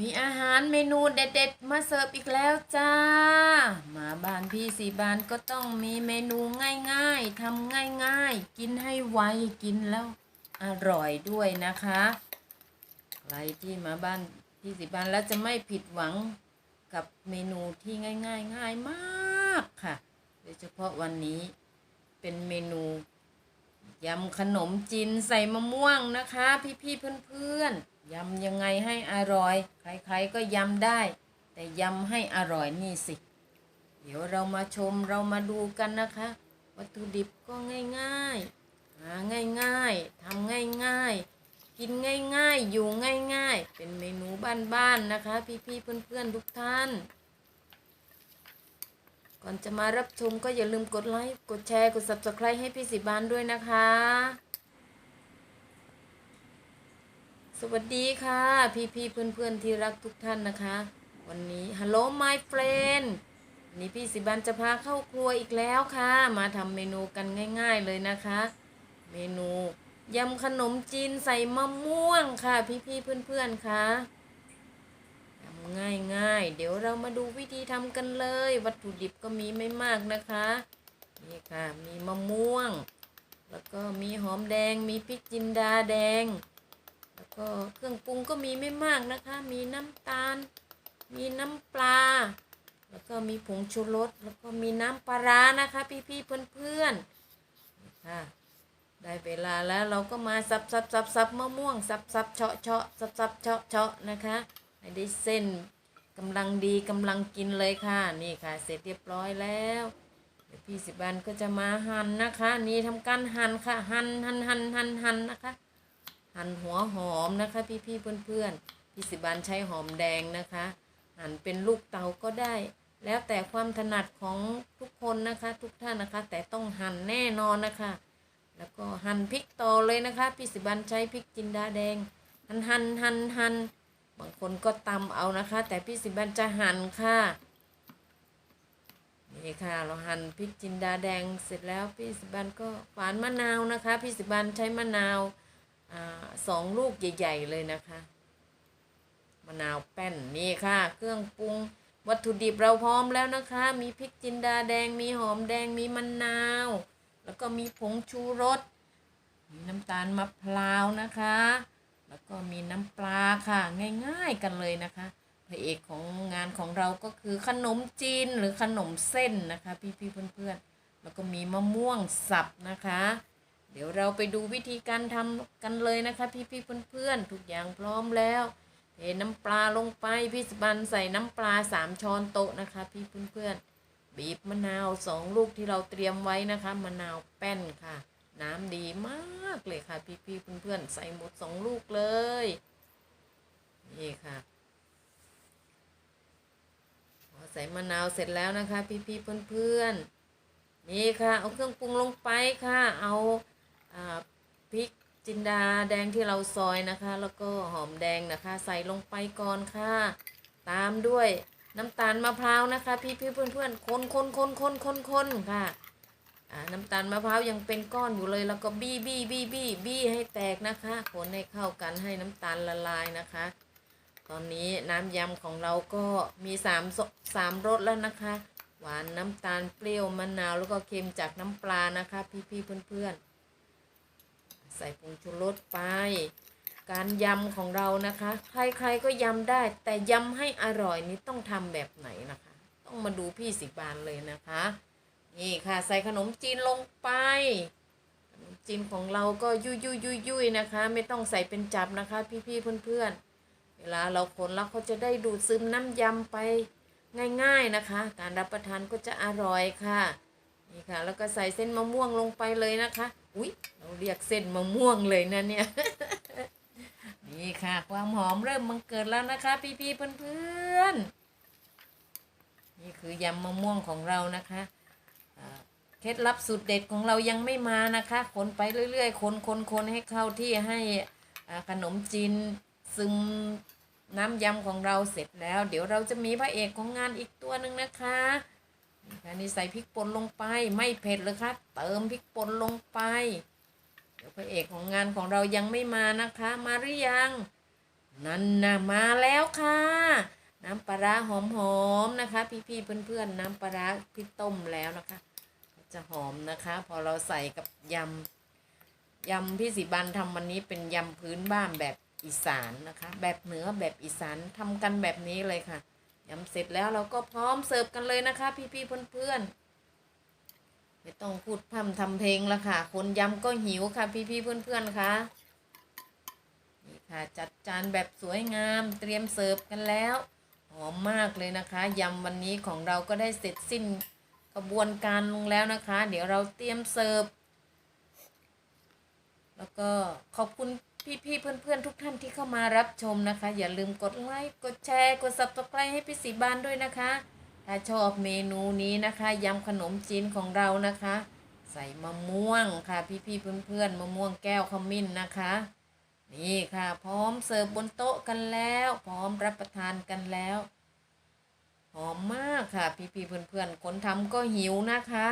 มีอาหารเมนูเด็ดๆ มาเสิร์ฟอีกแล้วจ้า มาบ้านพี่สีบานก็ต้องมีเมนูง่ายๆทำง่ายๆ กินให้ไวกินแล้วอร่อยด้วยนะคะใครที่มาบ้านพี่สีบานแล้วจะไม่ผิดหวังกับเมนูที่ง่ายๆ ง่ายมากค่ะ โดยเฉพาะวันนี้เป็นเมนูยำขนมจีนใส่มะม่วงนะคะ พี่ๆเพื่อนๆ ยำยังไงให้อร่อย ใครๆก็ยำได้ แต่ยำให้อร่อยนี่สิ เดี๋ยวเรามาชมเรามาดูกันนะคะ วัตถุดิบก็ง่ายๆ หาง่ายๆทำง่ายๆ กินง่ายๆ อยู่ง่ายๆ เป็นเมนูบ้านๆนะคะ พี่ๆเพื่อนๆทุกท่าน ก่อนจะมารับชมก็อย่าลืมกดไลค์ กดแชร์ กด subscribe ให้พี่สิบานด้วยนะคะ สวัสดีค่ะ พี่ๆเพื่อนๆที่รักทุกท่านนะคะ วันนี้ Hello my friend วันนี้พี่สิบานจะพาเข้าครัวอีกแล้วค่ะ มาทำเมนูกันง่าย ๆเลยนะคะ เมนูยำขนมจีนใส่มะม่วงค่ะ พี่ๆเพื่อนๆค่ะทำง่ายง่ายๆ เดี๋ยวเรามาดูวิธีทำกันเลย วัตถุดิบก็มีไม่มากนะคะ นี่ค่ะ มีมะม่วง แล้วก็มีหอมแดง มีพริกจินดาแดง ก็เครื่องปรุงก็มีไม่มากนะคะ มีน้ำตาล มีน้ำปลา แล้วก็มีผงชูรส แล้วก็มีน้ำปลาร้านะคะ พี่ๆเพื่อนๆนี่ค่ะได้เวลาแล้วเราก็มาสับสับสับสับมะม่วงสับสับเฉาะเฉาะสับสับเฉาะเฉาะนะคะให้ได้เส้นกำลังดีกำลังกินเลยค่ะ นี่ค่ะ เสร็จเรียบร้อยแล้วเดี๋ยวพี่สิบันก็จะมาหั่นนะคะ นี่ทำการหั่นค่ะ หั่นหั่นหั่นหั่นหั่นนะคะ หั่นหัวหอมนะคะพี่พี่เพื่อนเพื่อนๆพี่สิบันใช้หอมแดงนะคะ หั่นเป็นลูกเตาก็ได้ แล้วแต่ความถนัดของทุกคนนะคะ ทุกท่านนะคะ แต่ต้องหั่นแน่นอนนะคะ แล้วก็หั่นพริกต่อเลยนะคะพี่สิบันใช้พริกจินดาแดง หั่นหั่นหั่นหั่นบางคนก็ตำเอานะคะ แต่พี่สิบันจะหั่นค่ะนี่ค่ะเราหั่นพริกจินดาแดงเสร็จแล้วพี่สิบันก็ฝานมะนาวนะคะ พี่สิบันใช้มะนาว อสองลูกใหญ่ ๆ เลยนะคะ มะนาวแป้นนี่ค่ะ เครื่องปรุงวัตถุดิบเราพร้อมแล้วนะคะ มีพริกจินดาแดงมีหอมแดงมีมะนาว แล้วก็มีผงชูรส มีน้ำตาลมะพร้าวนะคะ แล้วก็มีน้ำปลาค่ะง่ายๆกันเลยนะคะพระเอกของงานของเราก็คือขนมจีนหรือขนมเส้นนะคะ พี่ๆเพื่อนๆแล้วก็มีมะม่วงสับนะคะ เดี๋ยวเราไปดูวิธีการทำกันเลยนะคะ พี่ๆเพื่อนๆทุกอย่างพร้อมแล้วเทน้ำปลาลงไปพี่สบันใส่น้ำปลาสามช้อนโต๊ะนะคะ พี่เพื่อนๆบีบมะนาวสองลูกที่เราเตรียมไว้นะคะมะนาวแป้นค่ะ น้ำดีมากเลยค่ะ พี่ๆเพื่อนๆใส่หมดสองลูกเลยนี่ค่ะพอใส่มะนาวเสร็จแล้วนะคะ พี่ๆเพื่อนๆนี่ค่ะ เอาเครื่องปรุงลงไปค่ะ เอาอ่า พริกจินดาแดงที่เราซอยนะคะ แล้วก็หอมแดงนะคะ ใส่ลงไปก่อนค่ะ ตามด้วยน้ำตาลมะพร้าวนะคะ พี่ๆเพื่อนๆคนคนคนคนคนคนค่ะอ่าน้ำตาลมะพร้าวยังเป็นก้อนอยู่เลย แล้วก็บี้บี้บี้บี้บี้ให้แตกนะคะคนให้เข้ากันให้น้ำตาลละลายนะคะ ตอนนี้น้ำยำของเราก็มีสามสามรสแล้วนะคะ หวานน้ำตาลเปรี้ยวมะนาวแล้วก็เค็มจากน้ำปลานะคะ พี่ๆเพื่อนๆ ใส่ผงชูรสไป การยำของเรานะคะ ใครๆก็ยำได้ แต่ยำให้อร่อยนี่ต้องทำแบบไหนนะคะ ต้องมาดูพี่สิบานเลยนะคะ นี่ค่ะใส่ขนมจีนลงไป ขนมจีนของเราก็ยุยยุยยุยยุยนะคะ ไม่ต้องใส่เป็นจับนะคะ พี่ๆเพื่อนๆ เวลาเราคนแล้วเขาจะได้ดูดซึมน้ำยำไปง่าย ๆนะคะ การรับประทานก็จะอร่อยค่ะ นี่ค่ะ แล้วก็ใส่เส้นมะม่วงลงไปเลยนะคะ อุ๊ย เราเรียกเส้นมะม่วงเลยนะเนี่ย นี่ค่ะ ความหอมเริ่มมังเกิดแล้วนะคะ พี่ๆเพื่อนๆ นี่คือยำมะม่วงของเรานะคะเคล็ดลับสูตรเด็ดของเรายังไม่มานะคะคนไปเรื่อยๆ คนคนคนให้เข้าที่ให้อาขนมจีนซึมน้ำยำของเราเสร็จแล้ว เดี๋ยวเราจะมีพระเอกของงานอีกตัวหนึ่งนะคะ นี่ค่ะนี่ใส่พริกป่นลงไปไม่เผ็ดเลยค่ะเติมพริกป่นลงไป เดี๋ยวพระเอกของงานของเรายังไม่มานะคะ มาหรือยัง นั่นนะมาแล้วค่ะ น้ำปลาร้าหอมๆนะคะ พี่ๆเพื่อนๆน้ำปลาร้าที่ต้มแล้วนะคะ จะหอมนะคะ พอเราใส่กับยำยำพี่สีบันทำวันนี้เป็นยำพื้นบ้านแบบอีสานนะคะ แบบเหนือแบบอีสานทำกันแบบนี้เลยค่ะ ยำเสร็จแล้วเราก็พร้อมเสิร์ฟกันเลยนะคะ พี่ๆเพื่อนๆไม่ต้องพูดพร่ำทำเพลงแล้วค่ะ คนยำก็หิวค่ะ พี่ๆเพื่อนๆค่ะนี่ค่ะจัดจานแบบสวยงามเตรียมเสิร์ฟกันแล้วหอมมากเลยนะคะยำวันนี้ของเราก็ได้เสร็จสิ้นกระบวนการลงแล้วนะคะ เดี๋ยวเราเตรียมเสิร์ฟแล้วก็ขอบคุณ พี่ๆเพื่อนๆทุกท่านที่เข้ามารับชมนะคะ อย่าลืมกดไลค์กดแชร์ กด subscribe ให้พี่สีบานด้วยนะคะ ถ้าชอบเมนูนี้นะคะยำขนมจีนของเรานะคะ ใส่มะม่วงค่ะ พี่ๆเพื่อนๆมะม่วงแก้วขมิ้นนะคะ นี่ค่ะ พร้อมเสิร์ฟบนโต๊ะกันแล้ว พร้อมรับประทานกันแล้วหอมมากค่ะ พี่ๆเพื่อนๆคนทำก็หิวนะคะ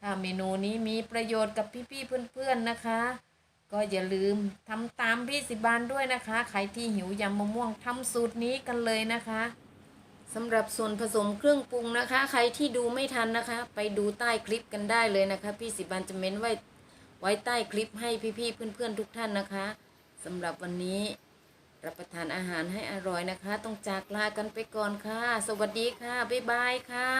ถ้าเมนูนี้มีประโยชน์กับพี่ๆเพื่อนๆนะคะ ก็อย่าลืมทำตามพี่สิบานด้วยนะคะ ใครที่หิวยำมะม่วงทำสูตรนี้กันเลยนะคะสำหรับส่วนผสมเครื่องปรุงนะคะ ใครที่ดูไม่ทันนะคะ ไปดูใต้คลิปกันได้เลยนะคะ พี่สิบานจะเม้นไว้ไว้ใต้คลิปให้พี่ๆเพื่อนๆทุกท่านนะคะสำหรับวันนี้รับประทานอาหารให้อร่อยนะคะ ต้องจากลากันไปก่อนค่ะ สวัสดีค่ะ บ๊ายบายค่ะ